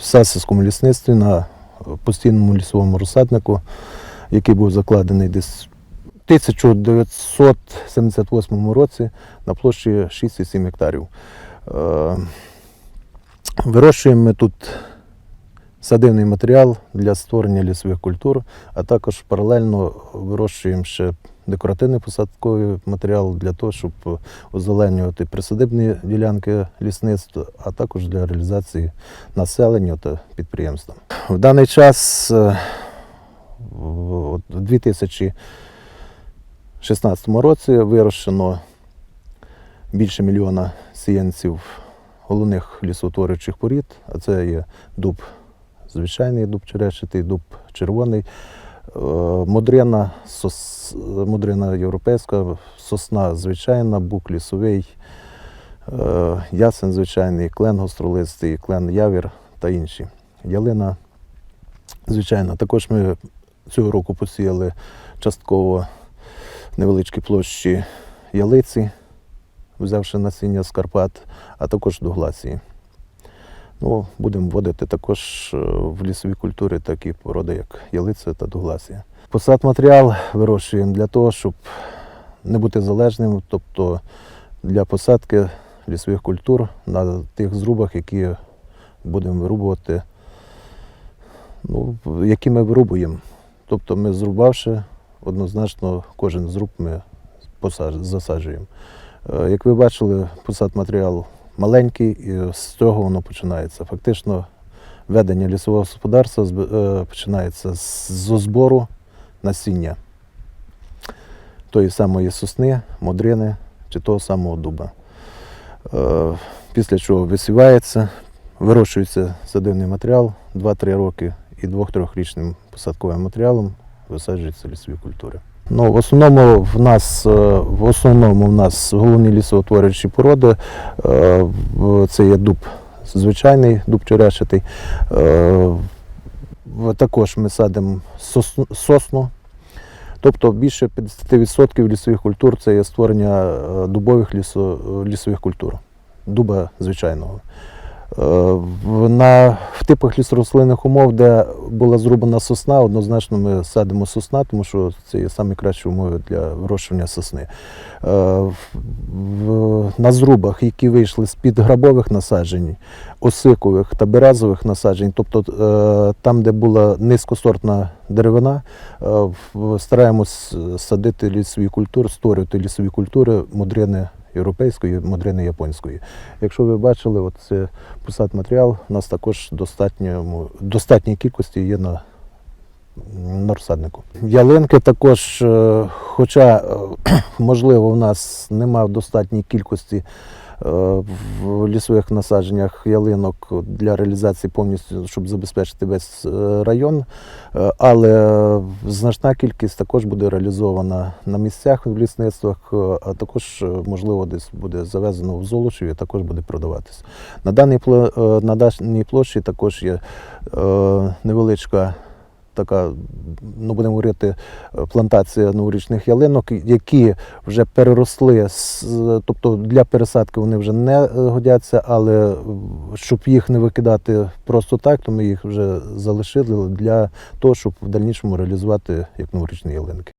Сасівському лісництві на постійному лісовому розсаднику, який був закладений десь в 1978 році на площі 6,7 гектарів. Е, Вирощуємо ми тут садивний матеріал для створення лісових культур, а також паралельно вирощуємо ще декоративний посадковий матеріал для того, щоб озеленювати присадибні ділянки лісництва, а також для реалізації населення та підприємства. В даний час е, у 2016 році вирощено більше мільйона сіянців головних лісоутворюючих порід, а це є дуб звичайний дуб черешитий, дуб червоний, е, модрина, сос, модрина європейська, сосна звичайна, бук лісовий, е, ясен звичайний, клен гостролистий, клен явір та інші. Ялина звичайна. Також ми цього року посіяли частково невеличкі площі ялиці, взявши насіння з Карпат, а також дуглації. Ну, будемо вводити також е, в лісові культури такі породи, як ялиця та дугласія. Посад матеріал вирощуємо для того, щоб не бути залежним, тобто для посадки лісових культур на тих зрубах, які будемо вирубувати, ну, які ми вирубуємо. Тобто ми зрубавши, однозначно кожен зруб ми засаджуємо. Е, Як ви бачили, посад матеріал маленький, і з цього воно починається. Фактично, ведення лісового господарства е, починається з збору насіння тої самої сосни, модрини чи того самого дуба. Е, Після чого висівається, вирощується садивний матеріал 2-3 роки і 2-3-річним посадковим матеріалом висаджуються лісові культури. Ну, в основному в нас, е, в основному в нас головні лісоутворюючі породи. е, Це є дуб звичайний, дуб черешитий. Е, Також ми садимо сосну-. Тобто більше 50% лісових культур це є створення дубових лісо, лісових культур, дуба звичайного. Е, На, в типах лісорослинних умов, де була зрубана сосна, однозначно ми садимо сосна, тому що це є найкращі умови для вирощування сосни. Е, На зрубах, які вийшли з-під грабових насаджень, осикових та березових насаджень, тобто е, там, де була низькосортна деревина, стараємось садити лісові культури, створювати лісові культури модрини європейської, модрини японської. Якщо ви бачили, от це посад матеріал у нас також достатньо, достатній кількості є на розсаднику. Ялинки також, е, хоча е, можливо в нас немає в достатній кількості е, в лісових насадженнях ялинок для реалізації повністю, щоб забезпечити весь район, але значна кількість також буде реалізована на місцях в лісництвах, а також можливо десь буде завезено в Золочеві і також буде продаватися. На даній площі також є невеличка така, ну будемо говорити, плантація новорічних ялинок, які вже переросли, тобто для пересадки вони вже не годяться, але щоб їх не викидати просто так, то ми їх вже залишили для того, щоб в дальнішому реалізувати як новорічні ялинки.